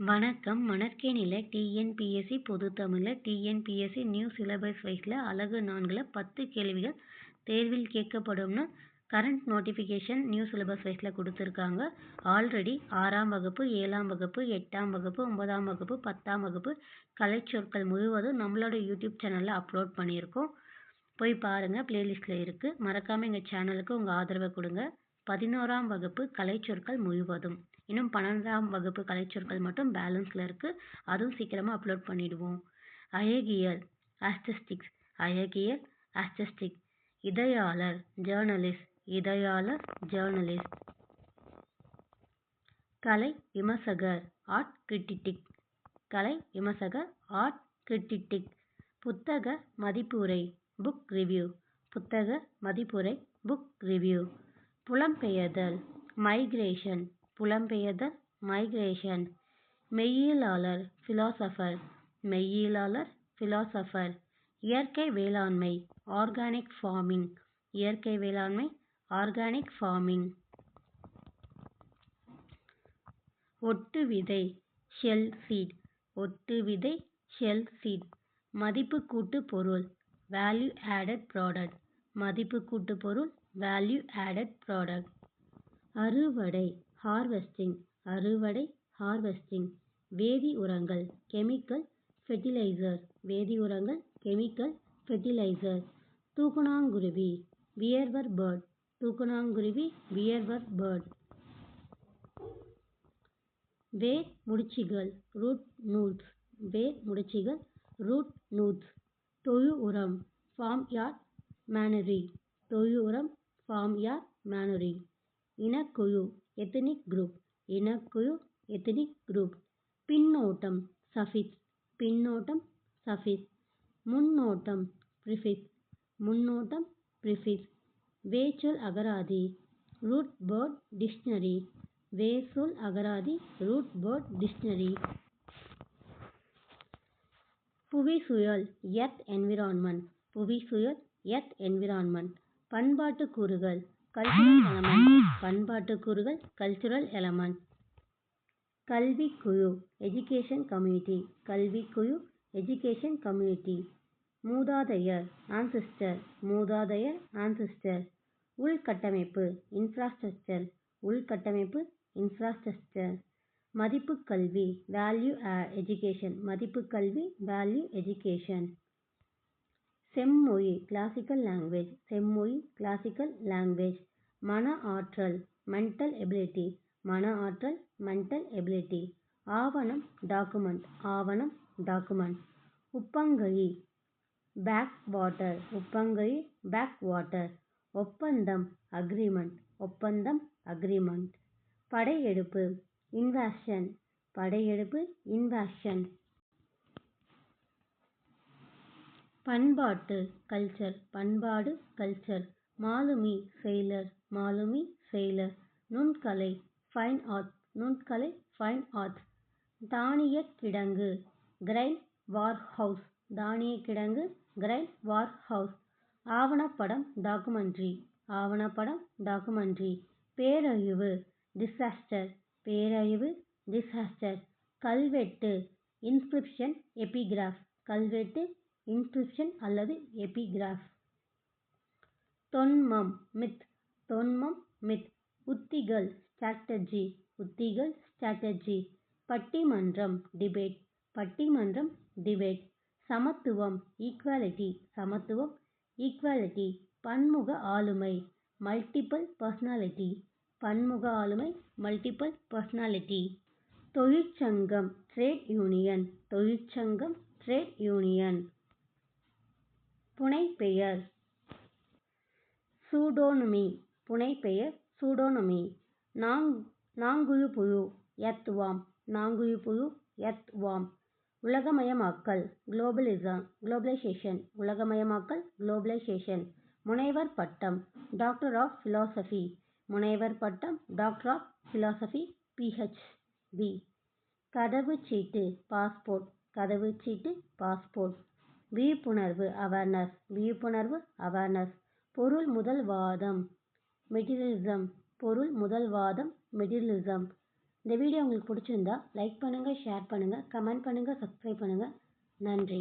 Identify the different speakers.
Speaker 1: வணக்கம். மணற்கேணியில் டிஎன்பிஎஸ்சி பொதுத்தமிழில் டிஎன்பிஎஸ்சி நியூ சிலபஸ் வைஸில் அழகு நான்கில் பத்து கேள்விகள் தேர்வில் கேட்கப்படும்னு கரண்ட் நோட்டிஃபிகேஷன் நியூ சிலபஸ் வைஸில் கொடுத்துருக்காங்க. ஆல்ரெடி ஆறாம் வகுப்பு ஏழாம் வகுப்பு எட்டாம் வகுப்பு ஒன்பதாம் வகுப்பு பத்தாம் வகுப்பு கலைச்சொற்கள் முழுவதும் நம்மளோட யூடியூப் சேனலில் அப்லோட் பண்ணியிருக்கோம். போய் பாருங்கள் ப்ளேலிஸ்ட்டில் இருக்குது மறக்காமல் எங்கள் சேனலுக்கு உங்கள் ஆதரவை கொடுங்க. பதினோராம் வகுப்பு கலைச்சொற்கள் முழுவதும். இன்னும் பன்னெண்டாம் வகுப்பு கலைச்சொற்கள் மட்டும் பேலன்ஸில் இருக்குது அதுவும் சீக்கிரமாக அப்லோட் பண்ணிடுவோம். அழகியல் ஆஸ்டஸ்டிக்ஸ் அழகியல் ஆஸ்டஸ்டிக் இதயாளர் ஜேர்னலிஸ்ட் இதயாளர் ஜேர்னலிஸ்ட் கலை விமர்சகர் ஆர்ட் கிரிட்டிக் கலை விமர்சகர் ஆர்ட் கிரிட்டிக் புத்தக மதிப்புரை புக் ரிவ்யூ புத்தக மதிப்புரை புக் ரிவ்யூ புலம்பெயர்தல் மைக்ரேஷன் புலம்பெயர்தல் மைக்ரேஷன் மெய்யியலாளர் ஃபிலாசபர் மெய்யியலாளர் ஃபிலாசபர் இயற்கை வேளாண்மை ஆர்கானிக் ஃபார்மிங் இயற்கை வேளாண்மை ஆர்கானிக் ஃபார்மிங் ஒட்டு விதை ஷெல் சீட் ஒட்டு விதை ஷெல் சீட் மதிப்பு கூட்டு பொருள் வேல்யூ ஆடட் ப்ராடக்ட் மதிப்பு கூட்டு பொருள் வேல்யூ ஆடட் ப்ராடக்ட் அறுவடை ஹார்வெஸ்டிங் அறுவடை ஹார்வெஸ்டிங் வேதி உரங்கள் கெமிக்கல் ஃபெர்டிலைசர் வேதி உரங்கள் கெமிக்கல் ஃபெர்டிலைசர் தூக்குனாங்குருவி வியர்வர் பேர்ட் தூக்குனாங்குருவி வியர்வர் பேர்ட் வேர் முடிச்சுகள் ரூட் நூல்ஸ் வேர் முடிச்சுகள் ரூட் நூட்ஸ் தொழு உரம் ஃபார்ம் யார்ட் மேனரி தொழு உரம் ஃபார்ம் மேனுரி. இனக்குழு எத்தனிக் குரூப். இனக்குழு எத்தனிக் குரூப். பின்னோட்டம் சஃபிக்ஸ். பின்னோட்டம் சஃபிக்ஸ். முன்னோட்டம் ப்ரிஃபிக்ஸ். முன்னோட்டம் ப்ரிஃபிக்ஸ். வேர்ச்சொல் அகராதி ரூட் பேர்ட் டிக்ஷனரி. வேர்ச்சொல் அகராதி ரூட் பேர்ட் டிக்ஷனரி. புவிசூழல் எர்த் என்விரான்மெண்ட் புவிசூழல் எர்த் என்விரான்மெண்ட் பண்பாட்டு கூறுகள் கல்ச்சுரல் எலமெண்ட் பண்பாட்டு கூறுகள் கல்ச்சுரல் எலமெண்ட் கல்விக்குழு எஜுகேஷன் கம்யூனிட்டி கல்விக்குழு எஜுகேஷன் கம்யூனிட்டி மூதாதையர் ஆன்சிஸ்டர் மூதாதையர் ஆன்சிஸ்டர் உள்கட்டமைப்பு இன்ஃப்ராஸ்ட்ரக்சர் உள்கட்டமைப்பு இன்ஃப்ராஸ்ட்ரக்சர் மதிப்பு கல்வி வேல்யூ எஜுகேஷன் மதிப்பு கல்வி வேல்யூ எஜுகேஷன் செம்மொழி கிளாசிக்கல் லாங்குவேஜ் செம்மொழி கிளாசிக்கல் லாங்குவேஜ் மன ஆற்றல் மென்டல் எபிலிட்டி மன ஆற்றல் மென்டல் எபிலிட்டி ஆவணம் டாக்குமெண்ட் ஆவணம் டாக்குமெண்ட் உப்பங்கழி பேக் வாட்டர் உப்பங்கழி பேக் வாட்டர் ஒப்பந்தம் அக்ரிமெண்ட் ஒப்பந்தம் அக்ரிமெண்ட் படையெடுப்பு இன்வாஷன் படையெடுப்பு இன்வாஷன் பண்பாட்டு கல்ச்சர் பண்பாடு கல்ச்சர். மாலுமி செயலர் மாலுமி செயலர் நுண்கலை ஃபைன் ஆர்ட்ஸ் நுண்கலை ஃபைன் ஆர்ட்ஸ் தானியக் கிடங்கு கிரைன் வார் ஹவுஸ் தானியக் கிடங்கு கிரைன் வார் ஹவுஸ் ஆவணப்படம் டாக்குமெண்ட்ரி ஆவணப்படம் டாக்குமெண்ட்ரி பேரழிவு டிசாஸ்டர் பேரழிவு டிசாஸ்டர் கல்வெட்டு இன்ஸ்கிரிப்ஷன் எபிகிராஃப் கல்வெட்டு இன்ஸ்கிரிப்ஷன் அல்லது எபிகிராஃப். தொன்மம் மித் தொன்மம் மித் உத்திகள் ஸ்ட்ராட்டஜி உத்திகள் ஸ்ட்ராட்டஜி பட்டிமன்றம் டிபேட் பட்டிமன்றம் டிபேட் சமத்துவம் ஈக்குவாலிட்டி சமத்துவம் ஈக்குவாலிட்டி பன்முக ஆளுமை மல்டிபிள் பர்சனாலிட்டி பன்முக ஆளுமை மல்டிபிள் பர்சனாலிட்டி தொழிற்சங்கம் ட்ரேட் யூனியன் தொழிற்சங்கம் ட்ரேட் யூனியன் புனைப்பெயர். சூடோனுமி புனைப்பெயர் சூடோனுமி. நாங் நாங்குயு புழு எர்த்வாம் நாங்குயு புழு எர்த்வாம் உலகமயமாக்கல் குளோபலிசம் குளோபலைசேஷன். உலகமயமாக்கல் குளோபலைசேஷன். முனைவர் பட்டம் டாக்டர் ஆஃப் ஃபிலாசபி. முனைவர் பட்டம் டாக்டர் ஆஃப் ஃபிலாசபி பிஹெச்டி கடவுச்சீட்டு பாஸ்போர்ட். கடவுச்சீட்டு பாஸ்போர்ட். விழிப்புணர்வு அவேர்னஸ் விழிப்புணர்வு அவேர்னஸ் பொருள் முதல் வாதம். மெட்டீரியலிசம் பொருள் முதல் வாதம் மெட்டீரியலிசம் இந்த வீடியோ உங்களுக்கு பிடிச்சிருந்தா லைக் பண்ணுங்கள் ஷேர் பண்ணுங்கள் கமெண்ட் பண்ணுங்கள் சப்ஸ்கிரைப் பண்ணுங்கள் நன்றி.